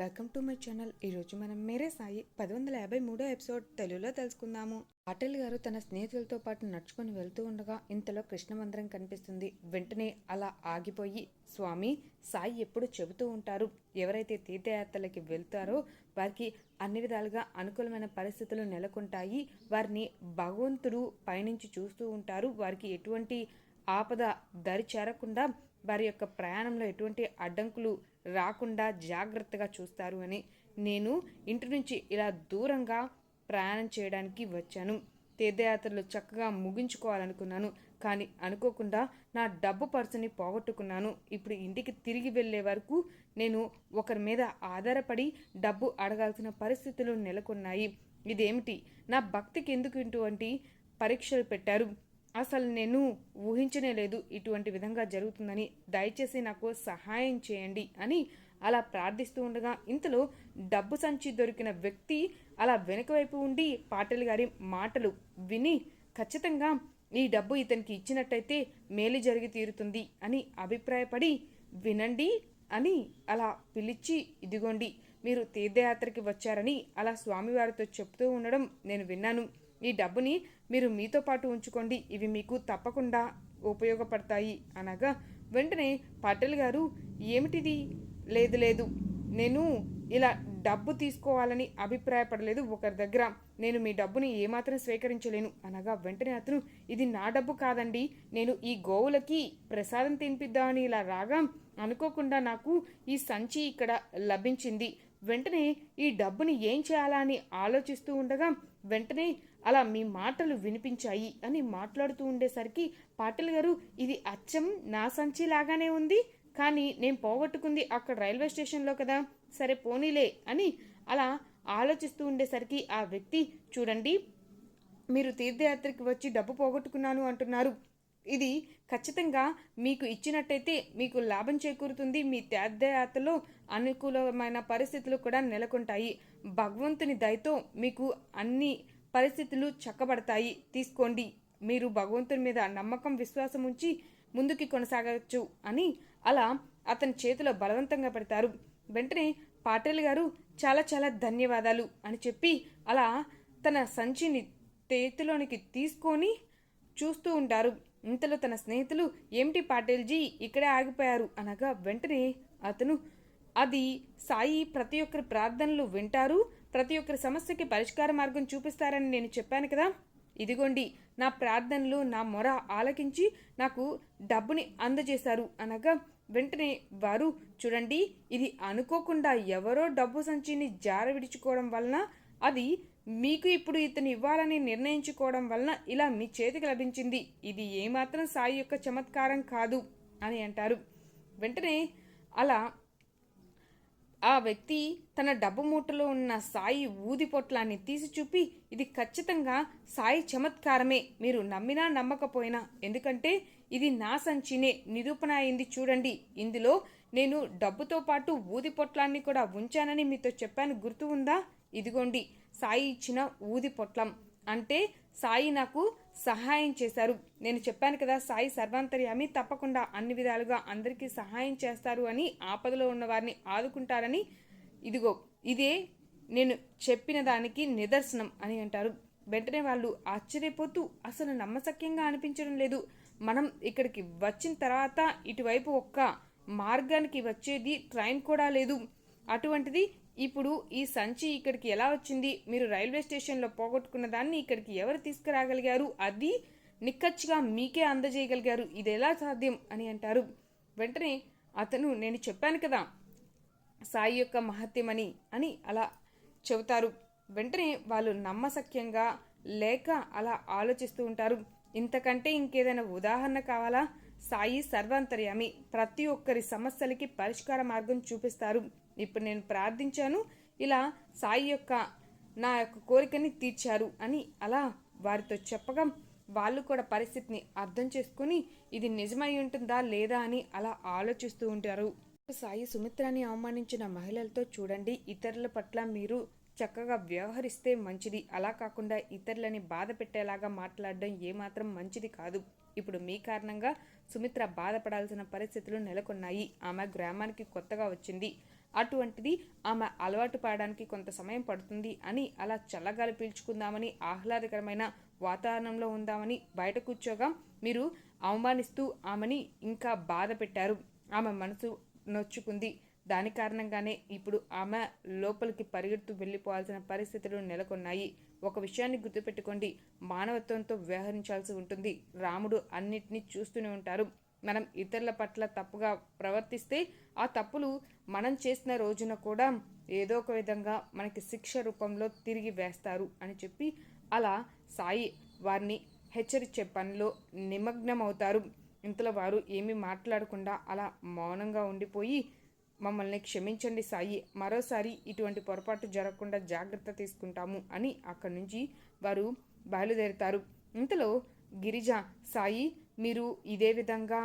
Welcome to my channel ఈరోజు మనం మేరే సాయి పది వందల యాభై మూడో ఎపిసోడ్ తెలుగులో తెలుసుకుందాము. పాటిల్ గారు తన స్నేహితులతో పాటు నడుచుకొని వెళ్తూ ఉండగా ఇంతలో కృష్ణమందిరం కనిపిస్తుంది. వెంటనే అలా ఆగిపోయి స్వామి సాయి ఎప్పుడు చెబుతూ ఉంటారు. ఎవరైతే తీర్థయాత్రలకి వెళ్తారో వారికి అన్ని విధాలుగా అనుకూలమైన పరిస్థితులు నెలకొంటాయి. వారిని భగవంతుడు పయనించి చూస్తూ ఉంటారు. వారికి ఎటువంటి ఆపద దరి చేరకుండా వారి యొక్క ప్రయాణంలో ఎటువంటి అడ్డంకులు రాకుండా జాగ్రత్తగా చూస్తారు అని నేను ఇంటి నుంచి ఇలా దూరంగా ప్రయాణం చేయడానికి వచ్చాను. తీర్థయాత్రలు చక్కగా ముగించుకోవాలనుకున్నాను కానీ అనుకోకుండా నా డబ్బు పర్సుని పోగొట్టుకున్నాను. ఇప్పుడు ఇంటికి తిరిగి వెళ్ళే వరకు నేను ఒకరి మీద ఆధారపడి డబ్బు అడగాల్సిన పరిస్థితులు నెలకొన్నాయి. ఇదేమిటి? నా భక్తికి ఎందుకు ఇటువంటి పరీక్షలు పెట్టారు? అసలు నేను ఊహించనే లేదు ఇటువంటి విధంగా జరుగుతుందని దయచేసి నాకు సహాయం చేయండి అని అలా ప్రార్థిస్తూ ఉండగా ఇంతలో డబ్బు సంచి దొరికిన వ్యక్తి అలా వెనుక వైపు ఉండి పాటలు గారి మాటలు విని ఖచ్చితంగా ఈ డబ్బు ఇతనికి ఇచ్చినట్టయితే మేలు జరిగి తీరుతుంది అని అభిప్రాయపడి వినండి అని అలా పిలిచి ఇదిగోండి మీరు తీర్థయాత్రకి వచ్చారని అలా స్వామివారితో చెప్తూ ఉండడం నేను విన్నాను. ఈ డబ్బుని మీరు మీతో పాటు ఉంచుకోండి. ఇవి మీకు తప్పకుండా ఉపయోగపడతాయి. అనగా వెంటనే పటేల్ గారు ఏమిటిది? లేదు లేదు. నేను ఇలా డబ్బు తీసుకోవాలని అభిప్రాయపడలేదు ఒకరి దగ్గర. నేను మీ డబ్బుని ఏమాత్రం స్వీకరించలేను. అనగా వెంటనే అతను ఇది నా డబ్బు కాదండి. నేను ఈ గోవులకి ప్రసాదం తినిపిద్దామని ఇలా రాగా అనుకోకుండా నాకు ఈ సంచి ఇక్కడ లభించింది. వెంటనే ఈ డబ్బుని ఏం చేయాలా అని ఆలోచిస్తూ ఉండగా వెంటనే అలా మీ మాటలు వినిపించాయి అని మాట్లాడుతూ ఉండేసరికి పాటిల్ గారు ఇది అచ్చం నా సంచి లాగానే ఉంది కానీ నేను పోగొట్టుకుంది అక్కడ రైల్వే స్టేషన్లో కదా సరే పోనీలే అని అలా ఆలోచిస్తూ ఉండేసరికి ఆ వ్యక్తి చూడండి మీరు తీర్థయాత్రకి వచ్చి డబ్బు పోగొట్టుకున్నాను అంటున్నారు. ఇది ఖచ్చితంగా మీకు ఇచ్చినట్టయితే మీకు లాభం చేకూరుతుంది మీ తీర్థయాత్రలో అనుకూలమైన పరిస్థితులు కూడా నెలకొంటాయి. భగవంతుని దయతో మీకు అన్ని పరిస్థితులు చక్కబడతాయి. తీసుకోండి. మీరు భగవంతుని మీద నమ్మకం విశ్వాసం ఉంచి ముందుకి కొనసాగవచ్చు అని అలా అతని చేతిలో బలవంతంగా పెడతారు. వెంటనే పాటేల్ గారు చాలా చాలా ధన్యవాదాలు అని చెప్పి అలా తన సంచిని చేతిలోనికి తీసుకొని చూస్తూ ఉంటారు. ఇంతలో తన స్నేహితులు ఏమిటి పాటేల్జీ ఇక్కడే ఆగిపోయారు అనగా వెంటనే అతను అది సాయి ప్రతి ఒక్కరి ప్రార్థనలు వింటారు. ప్రతి ఒక్కరి సమస్యకి పరిష్కార మార్గం చూపిస్తారని నేను చెప్పాను కదా. ఇదిగోండి నా ప్రార్థనలు నా మొర ఆలకించి నాకు డబ్బుని అందజేశారు అనగా వెంటనే వారు చూడండి ఇది అనుకోకుండా ఎవరో డబ్బు సంచిని జార విడుచుకోవడం వలన అది మీకు ఇప్పుడు ఇతను ఇవ్వాలని నిర్ణయించుకోవడం వలన ఇలా మీ చేతికి లభించింది. ఇది ఏమాత్రం సాయి యొక్క చమత్కారం కాదు అని అంటారు. వెంటనే అలా ఆ వ్యక్తి తన డబ్బు మూటలో ఉన్న సాయి ఊది పొట్లాన్ని తీసి చూపి ఇది ఖచ్చితంగా సాయి చమత్కారమే మీరు నమ్మినా నమ్మకపోయినా. ఎందుకంటే ఇది నా సంచినే నిరూపణ అయింది చూడండి. ఇందులో నేను డబ్బుతో పాటు ఊది పొట్లాన్ని కూడా ఉంచానని మీతో చెప్పాను. గుర్తు ఉందా? ఇదిగోండి సాయి ఇచ్చిన ఊది పొట్లం. అంటే సాయి నాకు సహాయం చేశారు. నేను చెప్పాను కదా సాయి సర్వాంతర్యామి తప్పకుండా అన్ని విధాలుగా అందరికీ సహాయం చేస్తారు అని ఆపదలో ఉన్న వారిని ఆదుకుంటారని ఇదిగో ఇదే నేను చెప్పిన దానికి నిదర్శనం అని అంటారు. వెంటనే వాళ్ళు ఆశ్చర్యపోతూ అసలు నమ్మశక్యంగా అనిపించడం లేదు. మనం ఇక్కడికి వచ్చిన తర్వాత ఇటువైపు ఒక్క మార్గానికి వచ్చేది ట్రైన్ కూడా లేదు. అటువంటిది ఇప్పుడు ఈ సంచి ఇక్కడికి ఎలా వచ్చింది? మీరు రైల్వే స్టేషన్లో పోగొట్టుకున్న దాన్ని ఇక్కడికి ఎవరు తీసుకురాగలిగారు? అది నిక్కచ్చిగా మీకే అందజేయగలిగారు. ఇది ఎలా సాధ్యం అని అంటారు. వెంటనే అతను నేను చెప్పాను కదా సాయి యొక్క మహత్యమని అని అలా చెబుతారు. వెంటనే వాళ్ళు నమ్మసక్యంగా లేక అలా ఆలోచిస్తూ ఉంటారు. ఇంతకంటే ఇంకేదైనా ఉదాహరణ కావాలా? సాయి సర్వాంతర్యామి ప్రతి ఒక్కరి సమస్యలకి పరిష్కార మార్గం చూపిస్తారు. ఇప్పుడు నేను ప్రార్థించాను. ఇలా సాయి యొక్క నా యొక్క కోరికని తీర్చారు అని అలా వారితో చెప్పగా వాళ్ళు కూడా పరిస్థితిని అర్థం చేసుకుని ఇది నిజమై ఉంటుందా లేదా అని అలా ఆలోచిస్తూ ఉంటారు. సాయి సుమిత్రాని అవమానించిన మహిళలతో చూడండి. ఇతరుల పట్ల మీరు చక్కగా వ్యవహరిస్తే మంచిది. అలా కాకుండా ఇతరులని బాధ పెట్టేలాగా మాట్లాడడం ఏమాత్రం మంచిది కాదు. ఇప్పుడు మీ కారణంగా సుమిత్ర బాధపడాల్సిన పరిస్థితులు నెలకొన్నాయి. ఆమె గ్రామానికి కొత్తగా వచ్చింది. అటువంటిది ఆమె అలవాటు పడడానికి కొంత సమయం పడుతుంది అని అలా చల్లగాలి పీల్చుకుందామని ఆహ్లాదకరమైన వాతావరణంలో ఉందామని బయట కూర్చోగా మీరు అవమానిస్తూ ఆమెని ఇంకా బాధ పెట్టారు. ఆమె మనసు నొచ్చుకుంది. దాని కారణంగానే ఇప్పుడు ఆమె లోపలికి పరిగెడుతూ వెళ్ళిపోవాల్సిన పరిస్థితులు నెలకొన్నాయి. ఒక విషయాన్ని గుర్తుపెట్టుకోండి. మానవత్వంతో వ్యవహరించాల్సి ఉంటుంది. రాముడు అన్నిటినీ చూస్తూనే ఉంటారు. మనం ఇతరుల పట్ల తప్పుగా ప్రవర్తిస్తే ఆ తప్పులు మనం చేసిన రోజున కూడా ఏదో ఒక విధంగా మనకి శిక్ష రూపంలో తిరిగి వేస్తారు అని చెప్పి అలా సాయి వారిని హెచ్చరించే పనిలో నిమగ్నమవుతారు. ఇంతలో వారు ఏమీ మాట్లాడకుండా అలా మౌనంగా ఉండిపోయి మమ్మల్ని క్షమించండి సాయి మరోసారి ఇటువంటి పొరపాటు జరగకుండా జాగ్రత్త తీసుకుంటాము అని అక్కడి నుంచి వారు బయలుదేరుతారు. ఇంతలో గిరిజ సాయి మీరు ఇదే విధంగా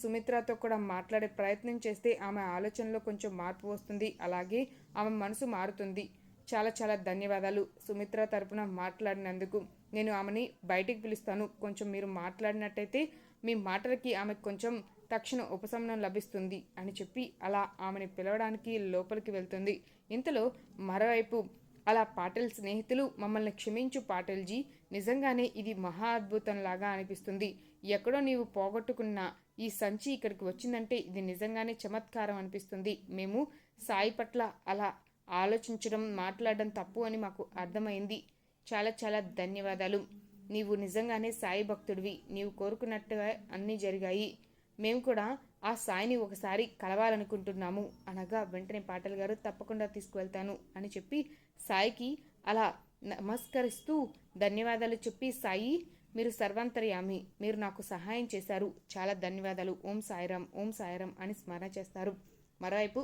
సుమిత్రతో కూడా మాట్లాడే ప్రయత్నం చేస్తే ఆమె ఆలోచనలో కొంచెం మార్పు వస్తుంది. అలాగే ఆమె మనసు మారుతుంది. చాలా చాలా ధన్యవాదాలు సుమిత్ర తరపున మాట్లాడినందుకు. నేను ఆమెని బయటికి పిలుస్తాను. కొంచెం మీరు మాట్లాడినట్టయితే మీ మాటలకి ఆమెకు కొంచెం తక్షణ ఉపశమనం లభిస్తుంది అని చెప్పి అలా ఆమెని పిలవడానికి లోపలికి వెళ్తుంది. ఇంతలో మరోవైపు అలా పాటిల్ స్నేహితులు మమ్మల్ని క్షమించు పాటిల్జీ నిజంగానే ఇది మహా అద్భుతంలాగా అనిపిస్తుంది. ఎక్కడో నీవు పోగొట్టుకున్న ఈ సంచి ఇక్కడికి వచ్చిందంటే ఇది నిజంగానే చమత్కారం అనిపిస్తుంది. మేము సాయి పట్ల అలా ఆలోచించడం మాట్లాడడం తప్పు అని మాకు అర్థమైంది. చాలా చాలా ధన్యవాదాలు. నీవు నిజంగానే సాయి భక్తుడివి. నీవు కోరుకున్నట్టుగా అన్నీ జరిగాయి. మేము కూడా ఆ సాయిని ఒకసారి కలవాలనుకుంటున్నాము. అనగా వెంటనే పాటలు గారు తప్పకుండా తీసుకువెళ్తాను అని చెప్పి సాయికి అలా నమస్కరిస్తూ ధన్యవాదాలు చెప్పి సాయి మీరు సర్వాంతర్యామి మీరు నాకు సహాయం చేశారు. చాలా ధన్యవాదాలు. ఓం సాయిరాం ఓం సాయిరాం అని స్మరణ చేస్తారు. మరోవైపు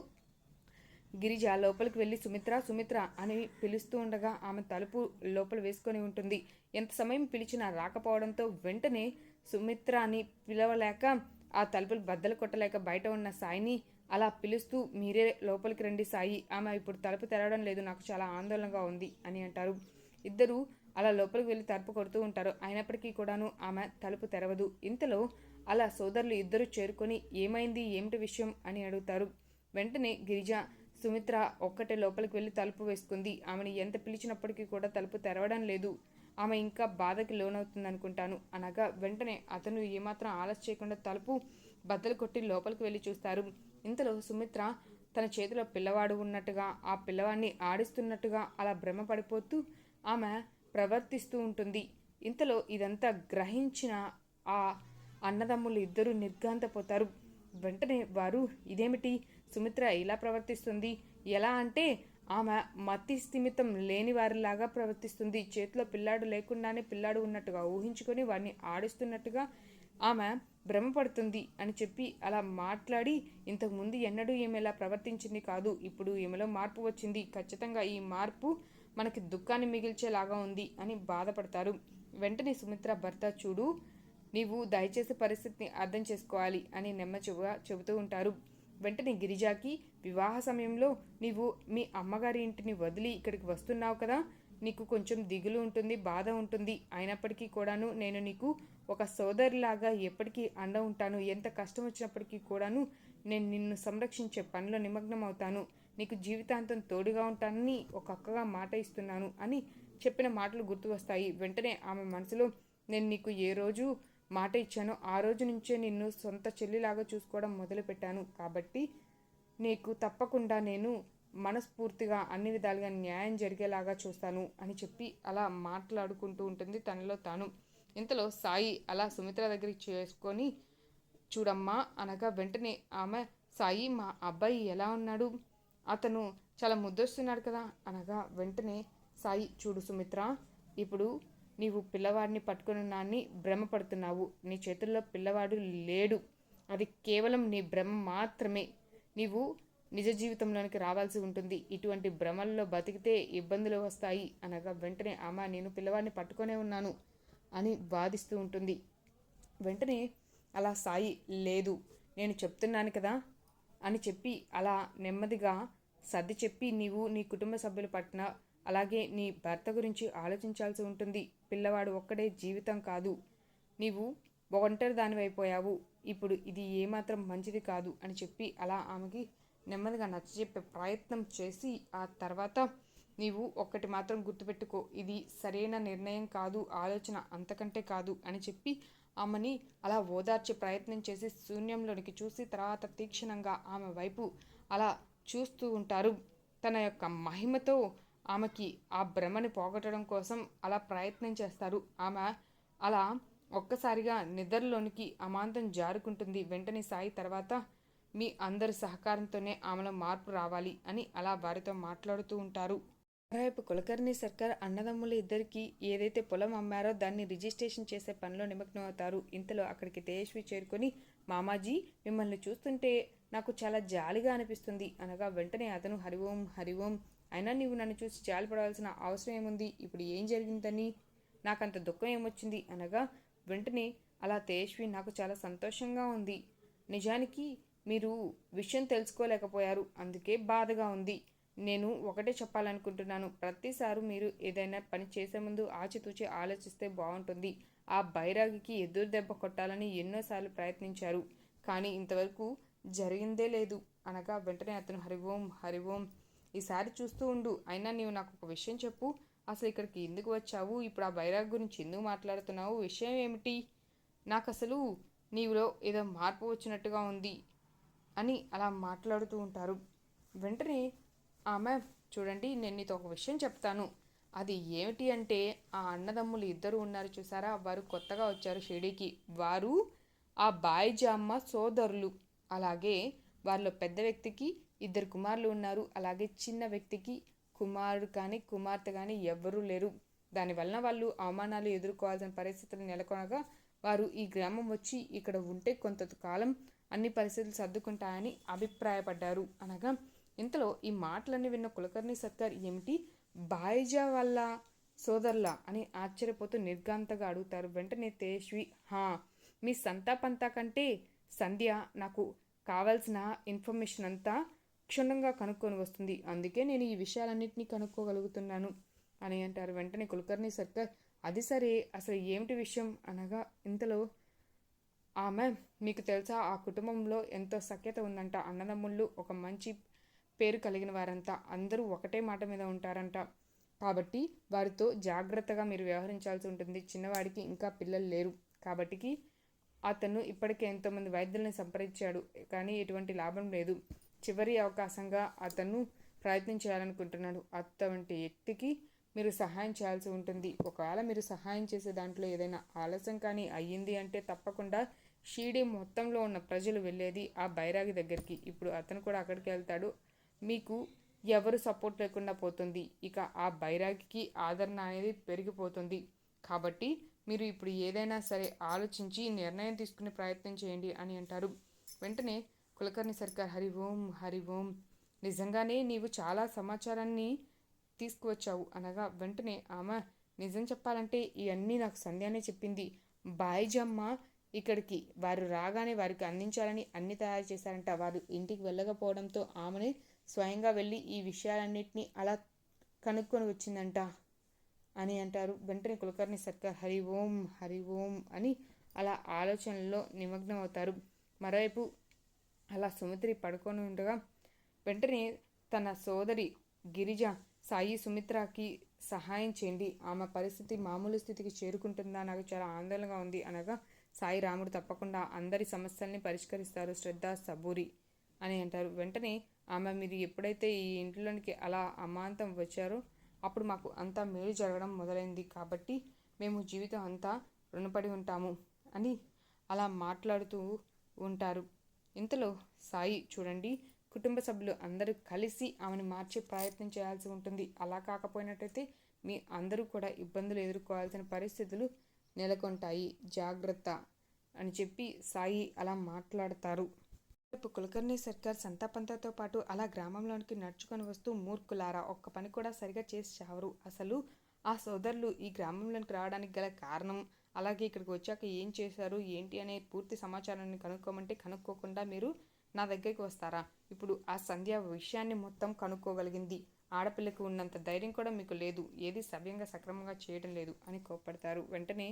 గిరిజ లోపలికి వెళ్ళి సుమిత్ర సుమిత్ర అని పిలుస్తూ ఉండగా ఆమె తలుపు లోపల వేసుకొని ఉంటుంది. ఎంత సమయం పిలిచినా రాకపోవడంతో వెంటనే సుమిత్ర అని పిలవలేక ఆ తలుపులు బద్దలు కొట్టలేక బయట ఉన్న సాయిని అలా పిలుస్తూ మీరే లోపలికి రండి సాయి. ఆమె ఇప్పుడు తలుపు తెరవడం లేదు నాకు చాలా ఆందోళనగా ఉంది అని అంటారు. ఇద్దరు అలా లోపలికి వెళ్ళి తలుపు కొడుతూ ఉంటారు. అయినప్పటికీ కూడాను ఆమె తలుపు తెరవదు. ఇంతలో అలా సోదరులు ఇద్దరు చేరుకొని ఏమైంది ఏమిటి విషయం అని అడుగుతారు. వెంటనే గిరిజ సుమిత్ర ఒక్కటే లోపలికి వెళ్ళి తలుపు వేసుకుంది. ఆమెను ఎంత పిలిచినప్పటికీ కూడా తలుపు తెరవడం లేదు. ఆమె ఇంకా బాధకి లోనవుతుంది అనుకుంటాను అనగా వెంటనే అతను ఏమాత్రం ఆలస్య చేయకుండా తలుపు బద్దలు కొట్టి లోపలికి వెళ్ళి చూస్తారు. ఇంతలో సుమిత్ర తన చేతిలో పిల్లవాడు ఉన్నట్టుగా ఆ పిల్లవాడిని ఆడిస్తున్నట్టుగా అలా భ్రమపడిపోతూ ఆమె ప్రవర్తిస్తూ ఉంటుంది. ఇంతలో ఇదంతా గ్రహించిన ఆ అన్నదమ్ములు ఇద్దరు నిర్గాంతపోతారు వెంటనే వారు ఇదేమిటి? సుమిత్ర ఇలా ప్రవర్తిస్తుంది? ఎలా అంటే ఆమె మతి స్థిమితం లేని వారిలాగా ప్రవర్తిస్తుంది. చేతిలో పిల్లాడు లేకుండానే పిల్లాడు ఉన్నట్టుగా ఊహించుకొని వారిని ఆడిస్తున్నట్టుగా ఆమె భ్రమపడుతుంది అని చెప్పి అలా మాట్లాడి ఇంతకుముందు ఎన్నడూ ఈమె ఇలా ప్రవర్తించింది కాదు. ఇప్పుడు ఈమెలో మార్పు వచ్చింది. ఖచ్చితంగా ఈ మార్పు మనకి దుఃఖాన్ని మిగిల్చేలాగా ఉంది అని బాధపడతారు. వెంటనే సుమిత్ర భర్త చూడు నీవు దయచేసి పరిస్థితిని అర్థం చేసుకోవాలి అని నెమ్మచుగా చెబుతూ ఉంటారు. వెంటనే గిరిజాకి వివాహ సమయంలో నీవు మీ అమ్మగారి ఇంటిని వదిలి ఇక్కడికి వస్తున్నావు కదా. నీకు కొంచెం దిగులు ఉంటుంది బాధ ఉంటుంది. అయినప్పటికీ కూడాను నేను నీకు ఒక సోదరిలాగా ఎప్పటికీ అండ ఉంటాను. ఎంత కష్టం వచ్చినప్పటికీ కూడాను నేను నిన్ను సంరక్షించే పనిలో నిమగ్నం అవుతాను. నీకు జీవితాంతం తోడుగా ఉంటానని ఒక అక్కగా మాట ఇస్తున్నాను అని చెప్పిన మాటలు గుర్తు వస్తాయి. వెంటనే ఆమె మనసులో నేను నీకు ఏ రోజు మాట ఇచ్చానో ఆ రోజు నుంచే నిన్ను సొంత చెల్లిలాగా చూసుకోవడం మొదలుపెట్టాను. కాబట్టి నీకు తప్పకుండా నేను మనస్ఫూర్తిగా అన్ని విధాలుగా న్యాయం జరిగేలాగా చూస్తాను అని చెప్పి అలా మాట్లాడుకుంటూ ఉంటుంది తనలో తాను. ఇంతలో సాయి అలా సుమిత్ర దగ్గరికి చేసుకొని చూడమ్మా అనగా వెంటనే ఆమె సాయి మా అబ్బాయి ఎలా ఉన్నాడు? అతను చాలా ముద్దొస్తున్నాడు కదా అనగా వెంటనే సాయి చూడు సుమిత్ర ఇప్పుడు నీవు పిల్లవాడిని పట్టుకుని నాన్ని భ్రమపడుతున్నావు. నీ చేతుల్లో పిల్లవాడు లేడు. అది కేవలం నీ భ్రమ మాత్రమే. నీవు నిజ జీవితంలోనికి రావాల్సి ఉంటుంది. ఇటువంటి భ్రమల్లో బతికితే ఇబ్బందులు వస్తాయి. అనగా వెంటనే అమ్మ నేను పిల్లవాడిని పట్టుకొనే ఉన్నాను అని వాదిస్తూ ఉంటుంది. వెంటనే అలా సాయి లేదు. నేను చెప్తున్నాను కదా అని చెప్పి అలా నెమ్మదిగా సర్ది చెప్పి నీవు నీ కుటుంబ సభ్యుల పట్ల అలాగే నీ భర్త గురించి ఆలోచించాల్సి ఉంటుంది. పిల్లవాడు ఒక్కడే జీవితం కాదు. నీవు ఒంటరి దానివైపోయావు ఇప్పుడు ఇది ఏమాత్రం మంచిది కాదు అని చెప్పి అలా ఆమెకి నెమ్మదిగా నచ్చజెప్పే ప్రయత్నం చేసి ఆ తర్వాత నీవు ఒక్కటి మాత్రం గుర్తుపెట్టుకో. ఇది సరైన నిర్ణయం కాదు ఆలోచన అంతకంటే కాదు అని చెప్పి ఆమెని అలా ఓదార్చే ప్రయత్నం చేసి శూన్యంలోనికి చూసి తర్వాత తీక్షణంగా ఆమె వైపు అలా చూస్తూ ఉంటారు. తన యొక్క మహిమతో ఆమెకి ఆ భ్రమని పోగొట్టడం కోసం అలా ప్రయత్నం చేస్తారు. ఆమె అలా ఒక్కసారిగా నిద్రలోనికి అమాంతం జారుకుంటుంది. వెంటనే సాయి తర్వాత మీ అందరి సహకారంతోనే ఆమెలో మార్పు రావాలి అని అలా వారితో మాట్లాడుతూ ఉంటారు. మరోవైపు కులకర్ణి సర్కార్ అన్నదమ్ముల ఇద్దరికి ఏదైతే పొలం అమ్మారో దాన్ని రిజిస్ట్రేషన్ చేసే పనిలో నిమగ్నం అవుతారు ఇంతలో అక్కడికి తేజస్వి చేరుకొని మామాజీ మిమ్మల్ని చూస్తుంటే నాకు చాలా జాలిగా అనిపిస్తుంది అనగా వెంటనే అతను హరి ఓం హరి ఓం అయినా నీవు నన్ను చూసి జాలి పడవలసిన అవసరం ఏముంది? ఇప్పుడు ఏం జరిగిందని? నాకంత దుఃఖం ఏమొచ్చింది? అనగా వెంటనే అలా తేజస్వి నాకు చాలా సంతోషంగా ఉంది. నిజానికి మీరు విషయం తెలుసుకోలేకపోయారు. అందుకే బాధగా ఉంది. నేను ఒకటే చెప్పాలనుకుంటున్నాను. ప్రతిసారి మీరు ఏదైనా పని చేసే ముందు ఆచితూచి ఆలోచిస్తే బాగుంటుంది. ఆ బైరాగికి ఎదురు దెబ్బ కొట్టాలని ఎన్నోసార్లు ప్రయత్నించారు. కానీ ఇంతవరకు జరిగిందే లేదు. అనగా వెంటనే అతను హరి ఓం హరి ఓం ఈసారి చూస్తూ ఉండు. అయినా నీవు నాకు ఒక విషయం చెప్పు. అసలు ఇక్కడికి ఎందుకు వచ్చావు? ఇప్పుడు ఆ బైరాగ్ గురించి ఎందుకు మాట్లాడుతున్నావు? విషయం ఏమిటి? నాకు అసలు నీవులో ఏదో మార్పు వచ్చినట్టుగా ఉంది. అని అలా మాట్లాడుతూ ఉంటారు. వెంటనే ఆమె చూడండి నేను నీతో ఒక విషయం చెప్తాను. అది ఏమిటి అంటే ఆ అన్నదమ్ములు ఇద్దరు ఉన్నారు చూసారా? వారు కొత్తగా వచ్చారు షిరిడీకి. వారు ఆ బాయిజామ్మ సోదరులు. అలాగే వారిలో పెద్ద వ్యక్తికి ఇద్దరు కుమారులు ఉన్నారు. అలాగే చిన్న వ్యక్తికి కుమారుడు కానీ కుమార్తె కానీ ఎవ్వరూ లేరు. దానివలన వాళ్ళు అవమానాలు ఎదుర్కోవాల్సిన పరిస్థితులు నెలకొనగా వారు ఈ గ్రామం వచ్చి ఇక్కడ ఉంటే కొంతకాలం అన్ని పరిస్థితులు సర్దుకుంటాయని అభిప్రాయపడ్డారు. అనగా ఇంతలో ఈ మాటలన్నీ విన్న కులకర్ణి సర్కార్ ఏమిటి? బాయిజా వల్ల సోదరులా? అని ఆశ్చర్యపోతూ నిర్గాంతగా అడుగుతారు. వెంటనే తేజ్వి హా మీ సంతాపంతా కంటే సంధ్య నాకు కావాల్సిన ఇన్ఫర్మేషన్ అంతా క్షుణ్ణంగా కనుక్కొని వస్తుంది. అందుకే నేను ఈ విషయాలన్నింటినీ కనుక్కోగలుగుతున్నాను అని అంటారు. వెంటనే కులకర్ణి సర్కార్ అది సరే అసలు ఏమిటి విషయం? అనగా ఇంతలో ఆమె మీకు తెలుసా ఆ కుటుంబంలో ఎంతో సఖ్యత ఉందంట. అన్నదమ్ముళ్ళు ఒక మంచి పేరు కలిగిన వారంతా అందరూ ఒకటే మాట మీద ఉంటారంట. కాబట్టి వారితో జాగ్రత్తగా మీరు వ్యవహరించాల్సి ఉంటుంది. చిన్నవాడికి ఇంకా పిల్లలు లేరు. కాబట్టికి అతను ఇప్పటికే ఎంతోమంది వైద్యుల్ని సంప్రదించాడు. కానీ ఎటువంటి లాభం లేదు. చివరి అవకాశంగా అతను ప్రయత్నం చేయాలనుకుంటున్నాడు. అటువంటి వ్యక్తికి మీరు సహాయం చేయాల్సి ఉంటుంది. ఒకవేళ మీరు సహాయం చేసే దాంట్లో ఏదైనా ఆలస్యం కానీ అయ్యింది అంటే తప్పకుండా షీడీ మొత్తంలో ఉన్న ప్రజలు వెళ్ళేది ఆ బైరాగి దగ్గరికి. ఇప్పుడు అతను కూడా అక్కడికి వెళ్తాడు. మీకు ఎవరు సపోర్ట్ లేకుండా పోతుంది. ఇక ఆ బైరాగికి ఆదరణ అనేది పెరిగిపోతుంది. కాబట్టి మీరు ఇప్పుడు ఏదైనా సరే ఆలోచించి నిర్ణయం తీసుకునే ప్రయత్నం చేయండి అని అంటారు. వెంటనే కులకర్ణి సర్కార్ హరి ఓం హరి ఓం నిజంగానే నీవు చాలా సమాచారాన్ని తీసుకువచ్చావు అనగా వెంటనే ఆమె నిజం చెప్పాలంటే ఇవన్నీ నాకు సంధ్యానే చెప్పింది. బాయిజమ్మ ఇక్కడికి. వారు రాగానే వారికి అందించాలని అన్ని తయారు చేశారంట. వారు ఇంటికి వెళ్ళకపోవడంతో ఆమెనే స్వయంగా వెళ్ళి ఈ విషయాలన్నింటినీ అలా కనుక్కొని వచ్చిందంట అని అంటారు. వెంటనే కులకర్ణి సర్కార్ హరి ఓం హరి ఓం అని అలా ఆలోచనల్లో నిమగ్నం అవుతారు మరోవైపు అలా సుమిత్రి పడుకొని ఉండగా వెంటనే తన సోదరి గిరిజ సాయి సుమిత్రకి సహాయం చేయండి. ఆమె పరిస్థితి మామూలు స్థితికి చేరుకుంటుందా? నాకు చాలా ఆందోళనగా ఉంది అనగా సాయి రాముడు తప్పకుండా అందరి సమస్యల్ని పరిష్కరిస్తారు శ్రద్ధ సబూరి అని అంటారు. వెంటనే ఆమె మీరు ఎప్పుడైతే ఈ ఇంట్లోనికి అలా అమాంతం వచ్చారో అప్పుడు మాకు అంతా మేలు జరగడం మొదలైంది కాబట్టి మేము జీవితం అంతా రుణపడి ఉంటాము అని అలా మాట్లాడుతూ ఉంటారు. ఇంతలో సాయి చూడండి కుటుంబ సభ్యులు అందరూ కలిసి ఆమెను మార్చే ప్రయత్నం చేయాల్సి ఉంటుంది. అలా కాకపోయినట్టయితే మీ అందరూ కూడా ఇబ్బందులు ఎదుర్కోవాల్సిన పరిస్థితులు నెలకొంటాయి. జాగ్రత్త అని చెప్పి సాయి అలా మాట్లాడతారు. రేపు కులకర్ణి సర్కార్ సంతాపంతతో పాటు అలా గ్రామంలోనికి నడుచుకొని వస్తూ మూర్ఖులారా ఒక్క పని కూడా సరిగా చేసి చావరు. అసలు ఆ సోదరులు ఈ గ్రామంలోనికి రావడానికి గల కారణం? అలాగే ఇక్కడికి వచ్చాక ఏం చేశారు? ఏంటి అనే పూర్తి సమాచారాన్ని కనుక్కోమంటే కనుక్కోకుండా మీరు నా దగ్గరికి వస్తారా? ఇప్పుడు ఆ సంధ్య విషయాన్ని మొత్తం కనుక్కోగలిగింది. ఆడపిల్లకు ఉన్నంత ధైర్యం కూడా మీకు లేదు. ఏది సవ్యంగా సక్రమంగా చేయడం లేదు అని కోప్పడతారు. వెంటనే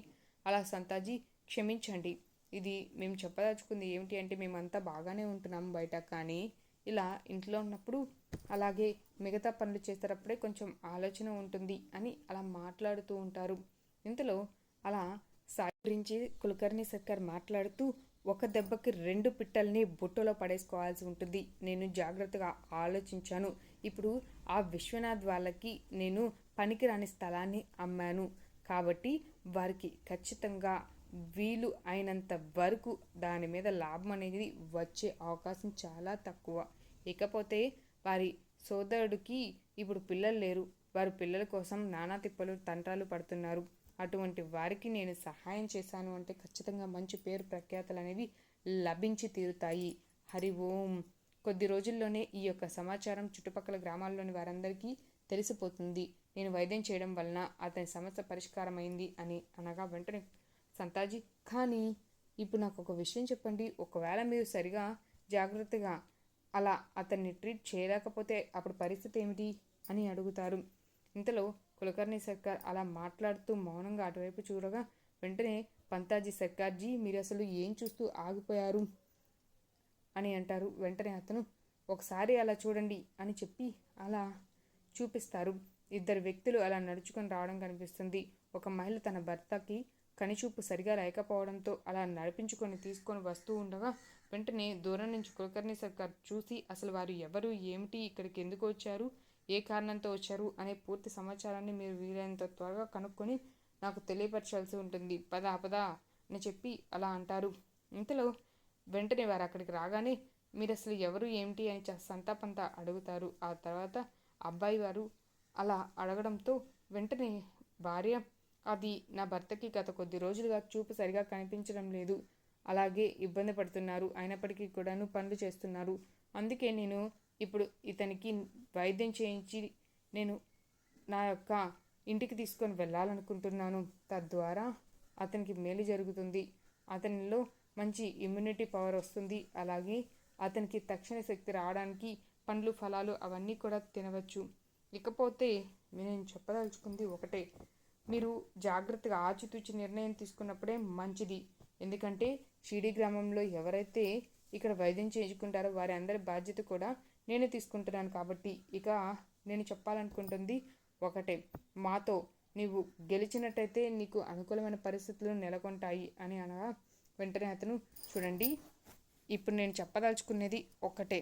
అలా సంతాజీ క్షమించండి. ఇది మేము చెప్పదలుచుకుంది ఏమిటి అంటే మేమంతా బాగానే ఉంటున్నాం బయట. కానీ ఇలా ఇంట్లో ఉన్నప్పుడు అలాగే మిగతా పనులు చేసేటప్పుడే కొంచెం ఆలోచన ఉంటుంది అని అలా మాట్లాడుతూ ఉంటారు. ఇంతలో అలా సాయి గురించి కులకర్ణి సర్కార్ మాట్లాడుతూ ఒక దెబ్బకి రెండు పిట్టల్ని బుట్టలో పడేసుకోవాల్సి ఉంటుంది. నేను జాగ్రత్తగా ఆలోచించాను. ఇప్పుడు ఆ విశ్వనాథ్ వాళ్ళకి నేను పనికిరాని స్థలాన్ని అమ్మాను. కాబట్టి వారికి ఖచ్చితంగా వీలు అయినంత వరకు దాని మీద లాభం అనేది వచ్చే అవకాశం చాలా తక్కువ. ఇకపోతే వారి సోదరుడికి ఇప్పుడు పిల్లలు లేరు. వారి పిల్లల కోసం నానా తిప్పలు తంటాలు పడుతున్నారు. అటువంటి వారికి నేను సహాయం చేశాను అంటే ఖచ్చితంగా మంచి పేరు ప్రఖ్యాతలు అనేవి లభించి తీరుతాయి. హరి ఓం. కొద్ది రోజుల్లోనే ఈ యొక్క సమాచారం చుట్టుపక్కల గ్రామాల్లోని వారందరికీ తెలిసిపోతుంది. నేను వైద్యం చేయడం వలన అతని సమస్య పరిష్కారమైంది అని అనగా వెంటనే సంతాజీ కానీ ఇప్పుడు నాకు ఒక విషయం చెప్పండి. ఒకవేళ మీరు సరిగా జాగ్రత్తగా అలా అతన్ని ట్రీట్ చేయలేకపోతే అప్పుడు పరిస్థితి ఏమిటి? అని అడుగుతారు. ఇంతలో కులకర్ణి సర్కార్ అలా మాట్లాడుతూ మౌనంగా అటువైపు చూడగా వెంటనే పంతాజీ సర్కార్జీ మీరు అసలు ఏం చూస్తూ ఆగిపోయారు? అని అంటారు. వెంటనే అతను ఒకసారి అలా చూడండి అని చెప్పి అలా చూపిస్తారు. ఇద్దరు వ్యక్తులు అలా నడుచుకొని రావడం కనిపిస్తుంది. ఒక మహిళ తన భర్తకి కనిచూపు సరిగా లేకపోవడంతో అలా నడిపించుకొని తీసుకొని వస్తూ ఉండగా వెంటనే దూరం నుంచి కులకర్ణి సర్కార్ చూసి అసలు వారు ఎవరు? ఏమిటి? ఇక్కడికి ఎందుకు వచ్చారు? ఏ కారణంతో వచ్చారు? అనే పూర్తి సమాచారాన్ని మీరు వీలైనంత త్వరగా కనుక్కొని నాకు తెలియపరచాల్సి ఉంటుంది. పద పద అని చెప్పి అలా అంటారు. ఇంతలో వెంటనే వారు అక్కడికి రాగానే మీరు అసలు ఎవరు ఏమిటి? అని సంతాపంతా అడుగుతారు. ఆ తర్వాత అబ్బాయి వారు అలా అడగడంతో వెంటనే భార్య అది నా భర్తకి గత కొద్ది రోజులుగా చూపు సరిగా కనిపించడం లేదు. అలాగే ఇబ్బంది పడుతున్నారు. అయినప్పటికీ కూడాను పనులు చేస్తున్నారు. అందుకే నేను ఇప్పుడు ఇతనికి వైద్యం చేయించి నేను నా యొక్క ఇంటికి తీసుకొని వెళ్ళాలనుకుంటున్నాను. తద్వారా అతనికి మేలు జరుగుతుంది. అతనిలో మంచి ఇమ్యూనిటీ పవర్ వస్తుంది. అలాగే అతనికి తక్షణ శక్తి రావడానికి పండ్లు ఫలాలు అవన్నీ కూడా తినవచ్చు. ఇకపోతే నేను చెప్పదలుచుకుంది ఒకటే. మీరు జాగ్రత్తగా ఆచితూచి నిర్ణయం తీసుకున్నప్పుడే మంచిది. ఎందుకంటే షిడి గ్రామంలో ఎవరైతే ఇక్కడ వైద్యం చేయించుకుంటారో వారి అందరి బాధ్యత కూడా నేను తీసుకుంటున్నాను కాబట్టి ఇక నేను చెప్పాలనుకుంటుంది ఒకటే. మాతో నీవు గెలిచినట్టయితే నీకు అనుకూలమైన పరిస్థితులు నెలకొంటాయి అని అనగా వెంటనే అతను చూడండి ఇప్పుడు నేను చెప్పదలుచుకునేది ఒక్కటే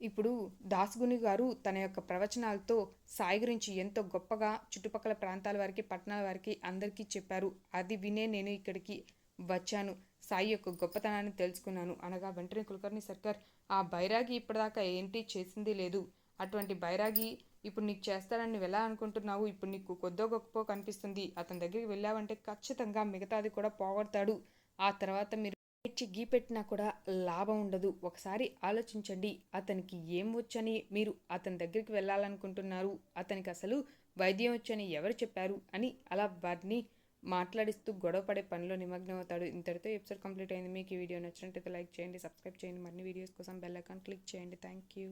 ఇప్పుడు దాసుగుని గారు తన యొక్క ప్రవచనాలతో సాయి గురించి ఎంతో గొప్పగా చుట్టుపక్కల ప్రాంతాల వారికి పట్టణాల వారికి అందరికీ చెప్పారు. అది వినే నేను ఇక్కడికి వచ్చాను. సాయి యొక్క గొప్పతనాన్ని తెలుసుకున్నాను. అనగా వెంటనే కులకర్ణి సర్కార్ ఆ బైరాగి ఇప్పటిదాకా ఏంటి చేసింది లేదు. అటువంటి బైరాగి ఇప్పుడు నీకు చేస్తానని వెళ్ళాలనుకుంటున్నావు ఇప్పుడు నీకు కొద్దో గొప్ప కనిపిస్తుంది. అతని దగ్గరికి వెళ్ళావంటే ఖచ్చితంగా మిగతాది కూడా పోగొడతాడు. ఆ తర్వాత మీరు ఇచ్చి గీ పెట్టినా కూడా లాభం ఉండదు. ఒకసారి ఆలోచించండి. అతనికి ఏం వచ్చని మీరు అతని దగ్గరికి వెళ్ళాలనుకుంటున్నారు. అతనికి అసలు వైద్యం వచ్చని ఎవరు చెప్పారు? అని అలా వారిని మాట్లాడిస్తూ గొడవపడే పనిలో నిమగ్నం అవుతాడు. ఇంతటితో ఎపిసోడ్ కంప్లీట్ అయింది. మీకు ఈ వీడియో నచ్చినట్టయితే లైక్ చేయండి సబ్స్క్రైబ్ చేయండి. మరిన్ని వీడియోస్ కోసం బెల్ ఐకాన్ క్లిక్ చేయండి. Thank you